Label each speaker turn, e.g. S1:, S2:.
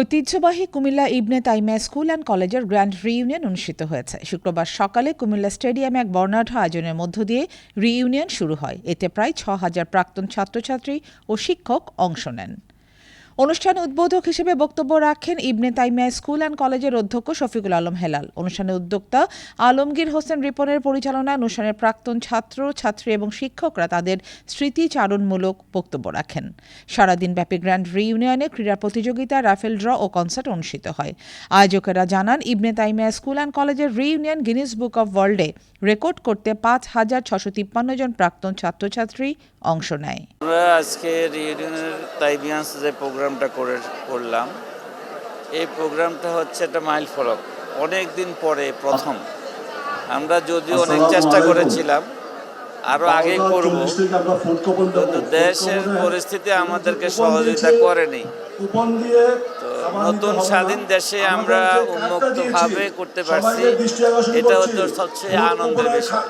S1: ঐতিহ্যবাহী Comilla Ibne Taimiya school and কলেজের grand reunion অনুষ্ঠিত হয়েছে। শুক্রবার সকালে কুমিল্লা স্টেডিয়ামে এক বর্ণাঢ্য আয়োজনের মধ্য দিয়ে রিইউনিয়ন শুরু হয়। এতে প্রায় ছ হাজার প্রাক্তন ছাত্রছাত্রী ও শিক্ষক অংশ নেন। অনুষ্ঠানে উদ্বোধক হিসেবে বক্তব্য রাখেন ইবনে তাইমিয়া স্কুল অ্যান্ড কলেজের অধ্যক্ষ শফিকুল আলম হেলাল। অনুষ্ঠানে উদ্যোক্তা আলমগীর হোসেন রিপনের পরিচালনায় অনুষ্ঠানের প্রাক্তন ছাত্র, ছাত্রী এবং শিক্ষকরা তাদের স্মৃতিচারণমূলক বক্তব্য রাখেন। সারাদিন ব্যাপী গ্র্যান্ড রিইউনিয়নে ক্রীড়া প্রতিযোগিতা, রাফেল ড্র ও কনসার্ট অনুষ্ঠিত হয়। আয়োজকেরা জানান, ইবনে তাইমিয়া স্কুল অ্যান্ড কলেজের রিইউনিয়ন গিনিস বুক অব ওয়ার্ল্ডে রেকর্ড করতে পাঁচ হাজার ছশো তিপ্পান্ন জন প্রাক্তন ছাত্রছাত্রী অংশ নেয়।
S2: আজকে প্রোগ্রামটা করে করলাম। এই প্রোগ্রামটা হচ্ছে একটা মাইল ফলক। অনেক দিন পরে প্রথম। আমরা যদি অনেক চেষ্টা করেছিলাম আরও আগে করব। কিন্তু দেশের পরিস্থিতি আমাদেরকে সহযোগিতা করেনি। তো নতুন স্বাধীন দেশে আমরা উন্মুক্তভাবে করতে পারছি। এটা হচ্ছে সবচেয়ে আনন্দের বিষয়।